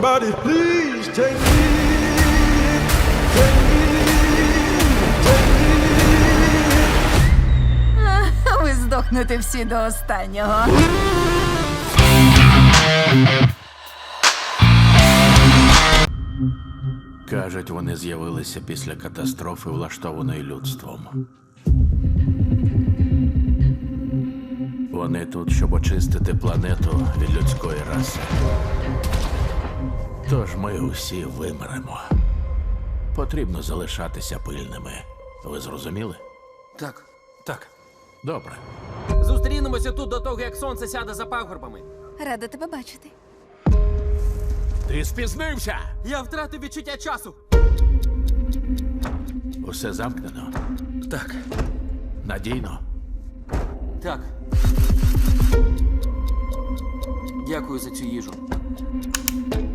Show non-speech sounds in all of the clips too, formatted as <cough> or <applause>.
Somebody please take me. Take me. Take me. <laughs> Ви здохнете всі до останнього. Кажуть, вони з'явилися після катастрофи, влаштованої людством. Вони тут, щоб очистити планету від людської раси. Тож ми усі вимремо. Потрібно залишатися пильними. Ви зрозуміли? Так, так. Добре. Зустрінемося тут до того, як сонце сяде за пагорбами. Рада тебе бачити. Ти спізнився! Я втратив відчуття часу. Усе замкнено. Так, Надійно. так. Дякую за цю їжу.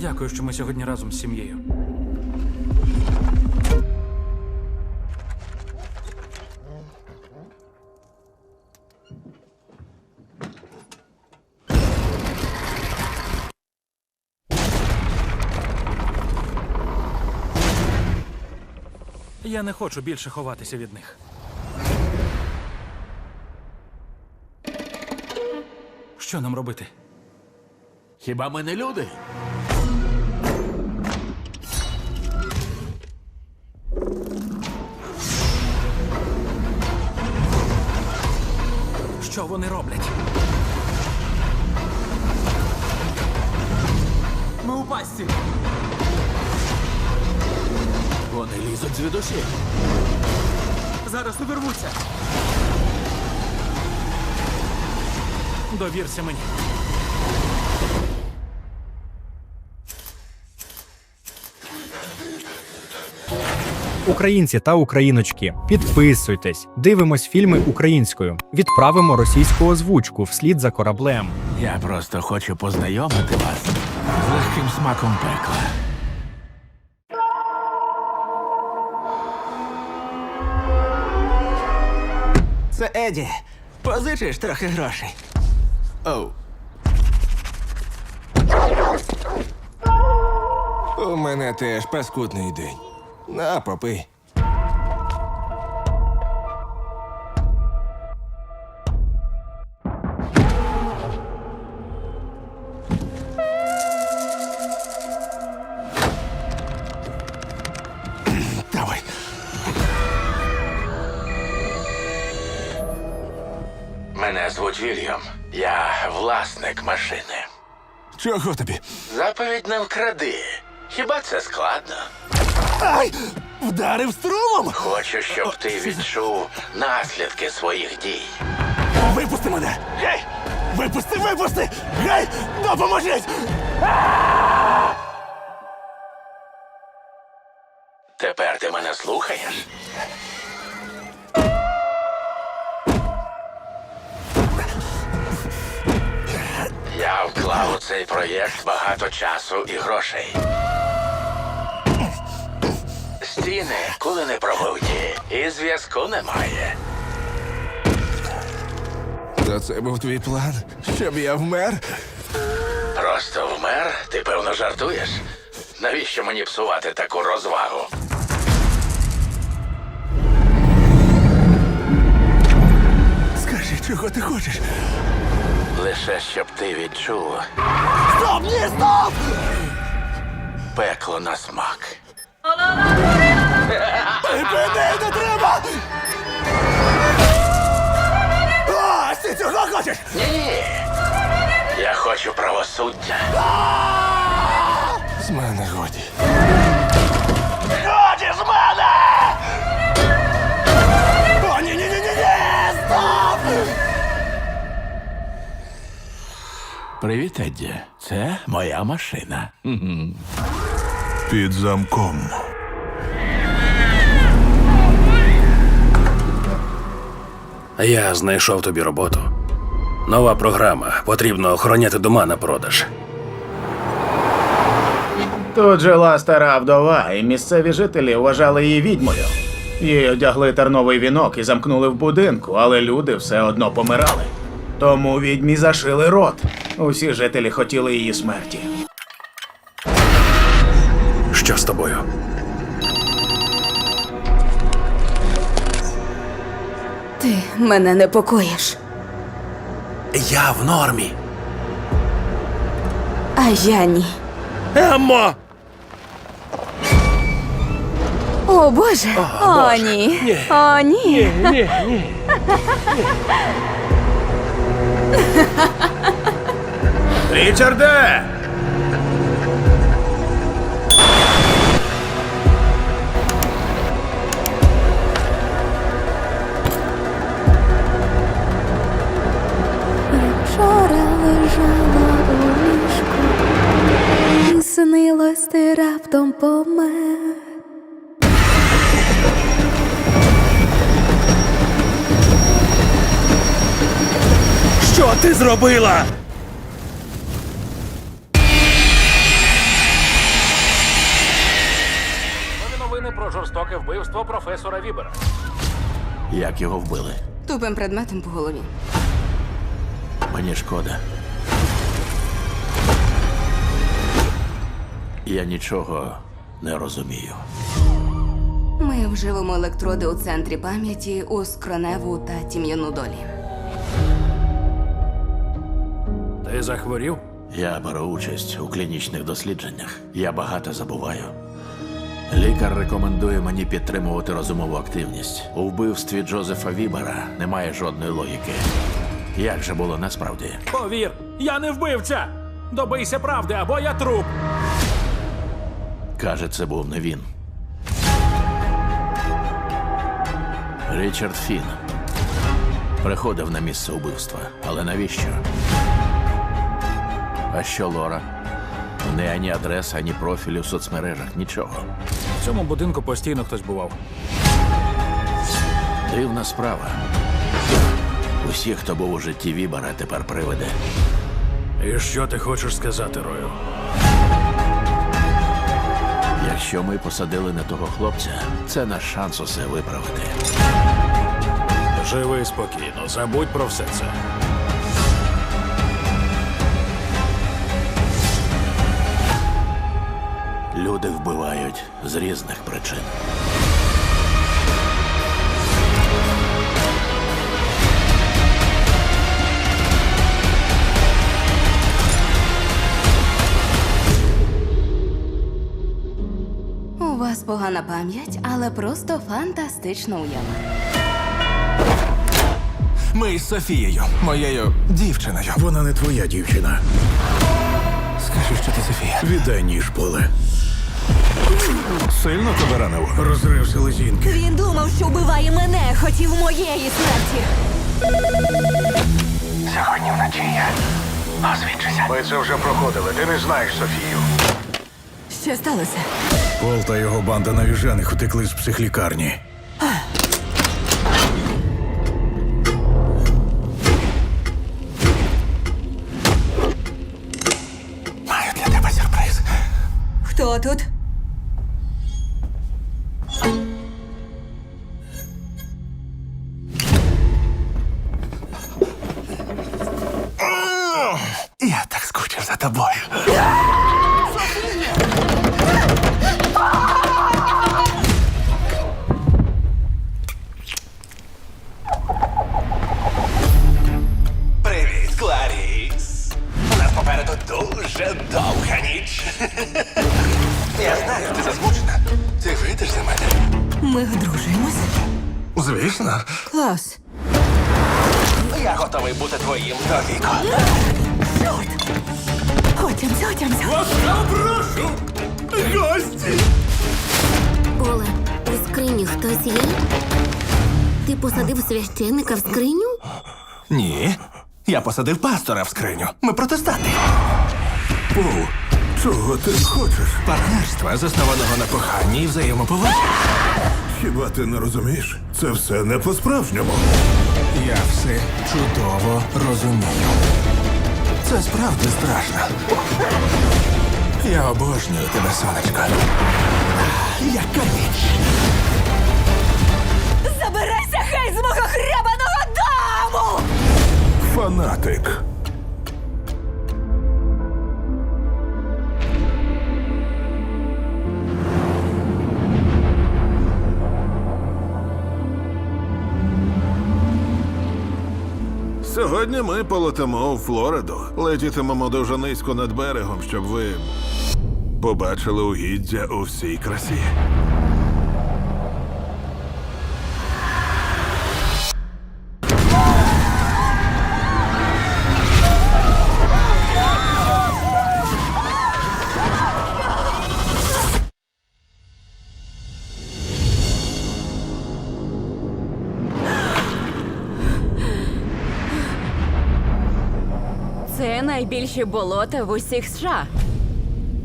Дякую, що ми сьогодні разом з сім'єю. Я не хочу більше ховатися від них. Що нам робити? Хіба ми не люди? Що вони роблять? Ми у пастці. Вони лізуть звідусі. Зараз увірвуться. Довірся мені. Українці та україночки, підписуйтесь, дивимось фільми українською, відправимо російську озвучку вслід за кораблем. Я просто хочу познайомити вас з легким смаком пекла. Це Еді. Позичиш трохи грошей. Оу, У мене теж паскудний день. На, попий. Давай. мене звуть Вільям. Я власник машини. Чого тобі? Заповідь не вкради. Хіба це складно? Ай! Вдарив струмом! Хочу, щоб ти відчув наслідки своїх дій. Випусти мене! Гей! Випусти, випусти! Гей! Допоможіть! Тепер ти мене слухаєш? Я вклав у цей проєкт багато часу і грошей. Стіни, коли не пробуті, і зв'язку немає. То це був твій план, щоб я вмер? Просто вмер? Ти певно жартуєш? Навіщо мені псувати таку розвагу? Скажи, чого ти хочеш? Лише щоб ти відчув Стоп! Ні, стоп! пекло на смак. Припини, не треба! А, ти цього хочеш? Ні. Я хочу правосуддя. З мене годі. Годі з мене! О, ні, ні, ні, ні, ні! Стоп! Привіт, Едді. Це моя машина. Під замком. Я знайшов тобі роботу. Нова програма. Потрібно охороняти дома на продаж. Тут жила стара вдова, і місцеві жителі вважали її відьмою. Їй одягли терновий вінок і замкнули в будинку, але люди все одно помирали. Тому відьмі зашили рот. Усі жителі хотіли її смерті. Що з тобою? Ти мене непокоїш. Я в нормі. А я ні. Еммо! О, Боже. О, ні. О, ні. <laughs> Річарде! Ти раптом помер. Що ти зробила? Нові новини про жорстоке вбивство професора Вібера. Як його вбили? Тупим предметом по голові. Мені шкода. Я нічого не розумію. Ми вживемо електроди у центрі пам'яті у скроневу та тім'яну долі. Ти захворів? Я беру участь у клінічних дослідженнях. Я багато забуваю. Лікар рекомендує мені підтримувати розумову активність. У вбивстві Джозефа Вібера немає жодної логіки. Як же було насправді? Повір, я не вбивця! Добийся правди, або я труп. Каже, це був не він. Річард Фін приходив на місце убивства. Але навіщо? А що Лора? У неї ані адреси, ані профілю в соцмережах, нічого. В цьому будинку постійно хтось бував. Дивна справа. Усі, хто був у житті Вібера, тепер привиде. І що ти хочеш сказати, Рою? Якщо ми посадили на того хлопця, це наш шанс усе виправити. Живи спокійно, забудь про все це. Люди вбивають з різних причин. Вас погана пам'ять, але просто фантастична уява. Ми із Софією, моєю дівчиною. Вона не твоя дівчина. Скажи, що ти Софія. Віддай ніж поле. Сильно тебе ранило? Розрив селезінки. Він думав, що вбиває мене, хотів моєї смерті. Сьогодні вночі я освідчуся. Ми це вже проходили. Ти не знаєш Софію. Що сталося? Пол та його банда навіжених утекли з психлікарні. Маю для тебе сюрприз. Хто тут? Я так скучив за тобою. Скрині хтось є? Ти посадив священника в скриню? Ні. Я посадив пастора в скриню. Ми протестанти. Пол, чого ти хочеш? Партнерства, заснованого на коханні і взаємоповазі. Хіба ти не розумієш? Це все не по-справжньому. Я все чудово розумію. Це справді страшно. Я обожнюю тебе, сонечко. Яка ніч! Забирайся хай з мого хрябаного дому! Фанатик. Сьогодні ми полетимо у Флориду. Летітимемо дуже низько над берегом, щоб ви побачили угіддя у всій красі. Це найбільші болота в усіх США.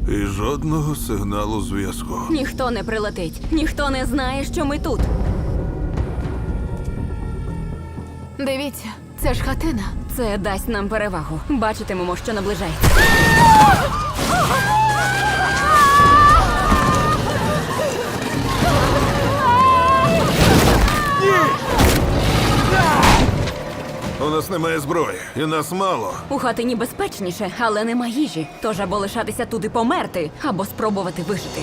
І жодного сигналу зв'язку. Ніхто не прилетить, ніхто не знає, що ми тут. Дивіться, це ж хатина. Це дасть нам перевагу. Бачитимемо, що наближається. У нас немає зброї, і нас мало. У хатині безпечніше, але нема їжі. Тож або лишатися тут і померти, або спробувати вижити.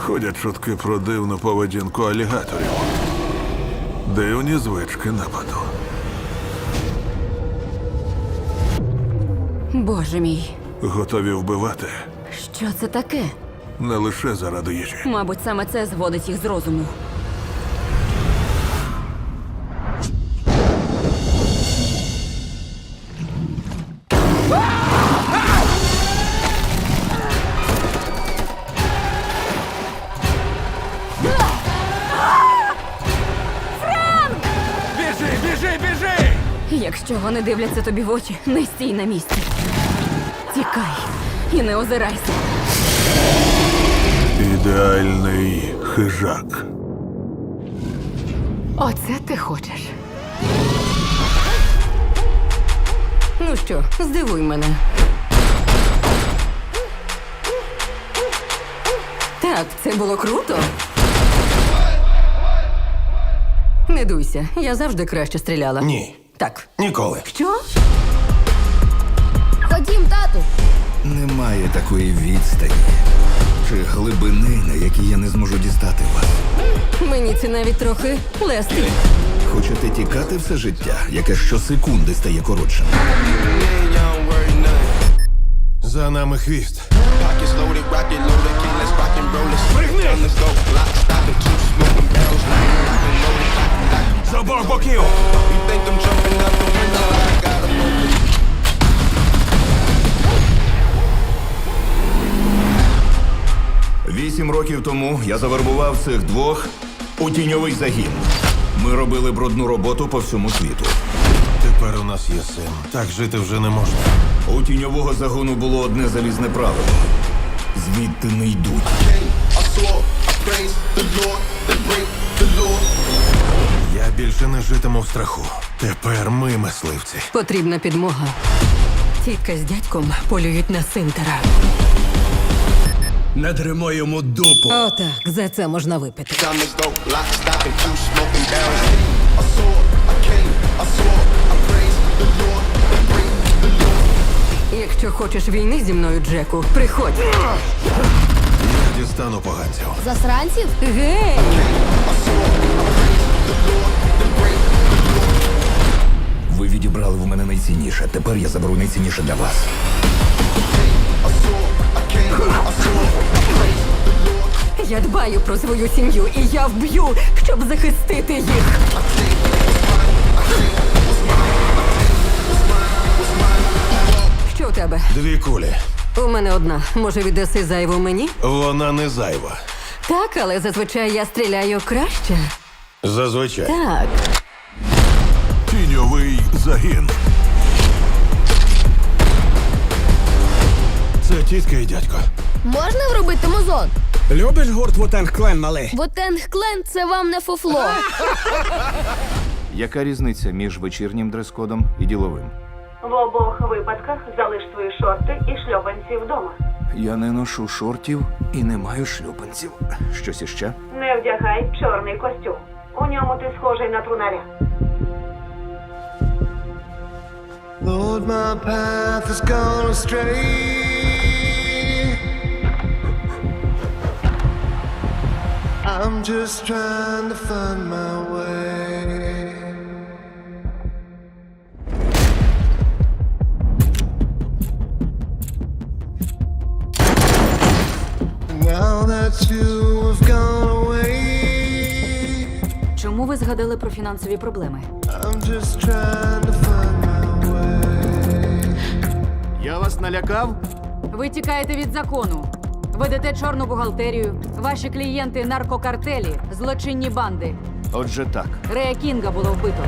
Ходять чутки про дивну поведінку алігаторів. Дивні звички нападу. Боже мій, Готові вбивати що це таке? не лише заради їжі. Мабуть, саме це зводить їх з розуму. Вони дивляться тобі в очі, не стій на місці. Тікай і не озирайся. Ідеальний хижак. Оце ти хочеш. Ну що, здивуй мене. Так, це було круто. Не дуйся, я завжди краще стріляла. Ні. Так. Ніколи. Що? Ходім, тату. Немає такої відстані чи глибини, на якій я не зможу дістати вас. Мені це навіть трохи лестить. Хочете тікати все життя, яке щосекунди стає коротшим. За нами хвіст. З обох боків! Вісім років тому я завербував цих двох у тіньовий загін. Ми робили брудну роботу по всьому світу. Тепер у нас є син. Так жити вже не можна. У тіньового загону було одне залізне правило: звідти не йдуть. Я більше не житиму в страху. Тепер ми мисливці. Потрібна підмога. Тітка з дядьком полюють на синтера. Надримо йому дупу. Отак, за це можна випити. Якщо хочеш війни зі мною, Джеку, приходь. Я дістану поганців. Засранців? Гей! Ви відібрали в мене найцінніше. Тепер я заберу найцінніше для вас. Я дбаю про свою сім'ю, і я вб'ю, щоб захистити їх. Що у тебе? Дві кулі. У мене одна. Може, віддаси зайву мені? Вона не зайва. Так, але зазвичай я стріляю краще. Зазвичай. Так. Тіньовий загін. Це тітка і дядько. Можна вробити музон? Любиш гурт Вутенг Клен, малий? Вотенг Клен це вам не фуфло. Яка різниця між вечірнім дрес-кодом і діловим? В обох випадках залиш свої шорти і шльопанці вдома. Я не ношу шортів і не маю шлюпанців. Щось іще? Не вдягай чорний костюм. У ньому ти схожий на трунаря. Lord, my path has gone astray. I'm just trying to find my way. Now that you have gone away. Чому ви згадали про фінансові проблеми? Я вас налякав? Ви тікаєте від закону. Ведете чорну бухгалтерію. Ваші клієнти наркокартелі, злочинні банди. Отже, так. Рея Кінга було вбито.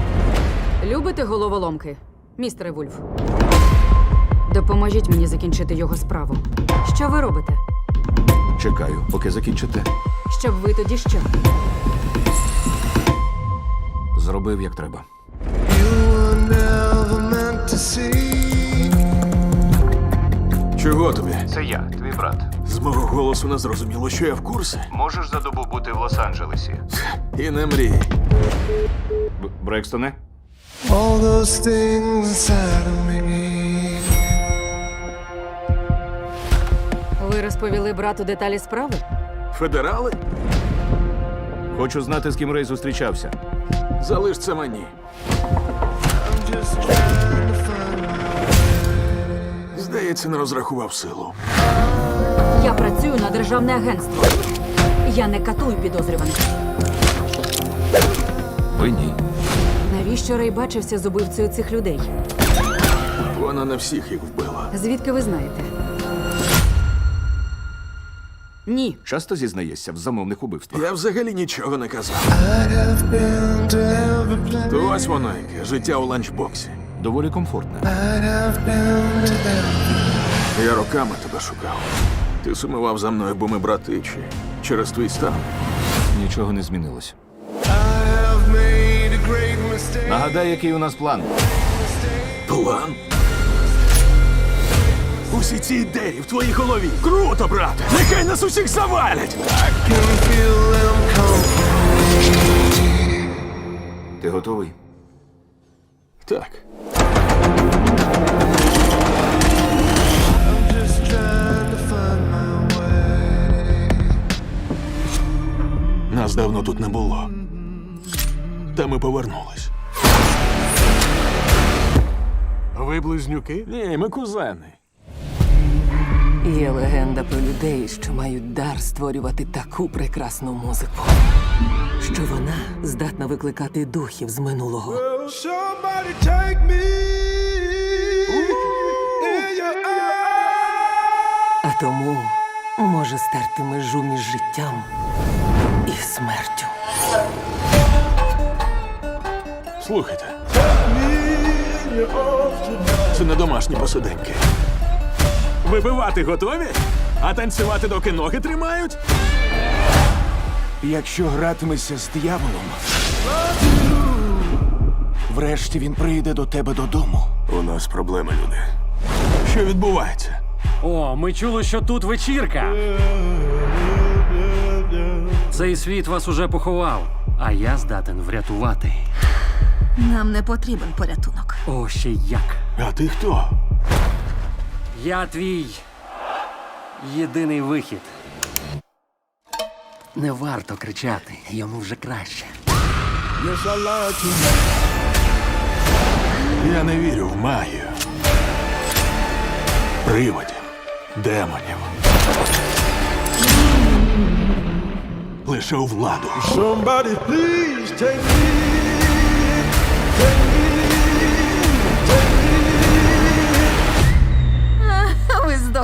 Любите головоломки, містере Вульф? Допоможіть мені закінчити його справу. Що ви робите? Чекаю, поки закінчите. Щоб ви тоді що? Зробив як треба. Чого тобі? Це я, твій брат. З мого голосу не зрозуміло, що я в курсі. Можеш за добу бути в Лос-Анджелесі? І не мрій. Б- Брекстоне? Ви розповіли брату деталі справи? Федерали? Хочу знати, з ким Рей зустрічався. Залиш це мені. Здається, не розрахував силу. Я працюю на державне агентство. Я не катую підозрюваних. Ви ні. Навіщо Рей бачився з убивцею цих людей? Вона не всіх їх вбила. Звідки ви знаєте? Ні. Часто зізнаєшся в замовних убивствах. Я взагалі нічого не казав. То ось воно яке життя у ланчбоксі. Доволі комфортне. Я роками тебе шукав. Ти сумував за мною, бо ми братичі. Через твій стан. Нічого не змінилось. Нагадай, який у нас план. План? Усі ці ідеї в твоїй голові. Круто, брате! Нехай нас усіх завалять! Ти готовий? Так. Нас давно тут не було. Та ми повернулись. Ви близнюки? Ні, ми кузени. Є легенда про людей, що мають дар створювати таку прекрасну музику, що вона здатна викликати духів з минулого. А тому може стерти межу між життям і смертю. Слухайте. Це не домашні посиденьки. Вибивати готові? А танцювати доки ноги тримають? Якщо гратимешся з дияволом, врешті він прийде до тебе додому. У нас проблеми, люди. Що відбувається? О, ми чули, що тут вечірка. Цей світ вас уже поховав, а я здатен врятувати. Нам не потрібен порятунок. О, ще як. А ти хто? Я твій єдиний вихід. Не варто кричати, йому вже краще. Я не вірю в магію. Приводів, демонів. Лише у владу. Ви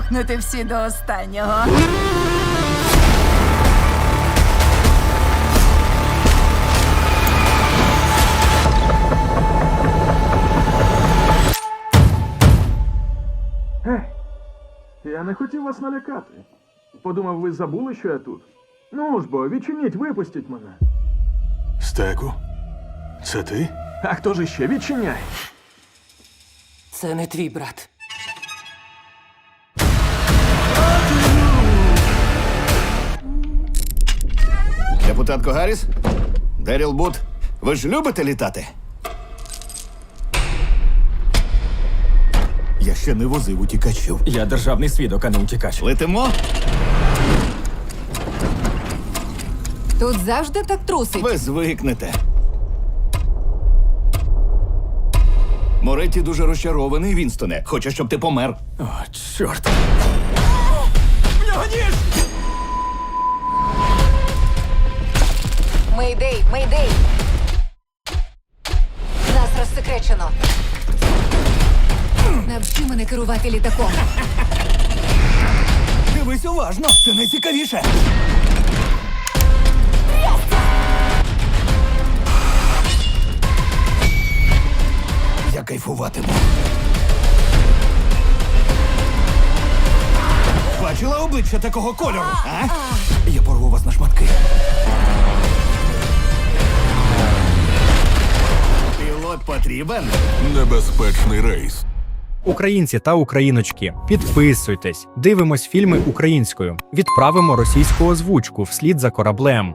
здохнете всі до останнього. Я не хотів вас налякати. Подумав, ви забули, що я тут. Ну ж бо, відчиніть, випустіть мене. Стеку? Це ти? А хто ж іще відчиняй? Це не твій брат. Депутатко Гарріс? Деріл Бут, ви ж любите літати? Я ще не возив утікачів. Я державний свідок, а не утікач. Летимо? Тут завжди так трусить. Ви звикнете. Моретті дуже розчарований, Вінстоне. Хоче, щоб ти помер. О, чорт. Мейдей, мейдей! Нас розсекречено. Навчи мене керувати літаком. Дивись уважно, це найцікавіше. Я кайфуватиму. Бачила обличчя такого кольору? а? Я порву вас на шматки. Пілот потрібен? Небезпечний рейс. Українці та україночки, підписуйтесь, дивимось фільми українською, відправимо російську озвучку вслід за кораблем.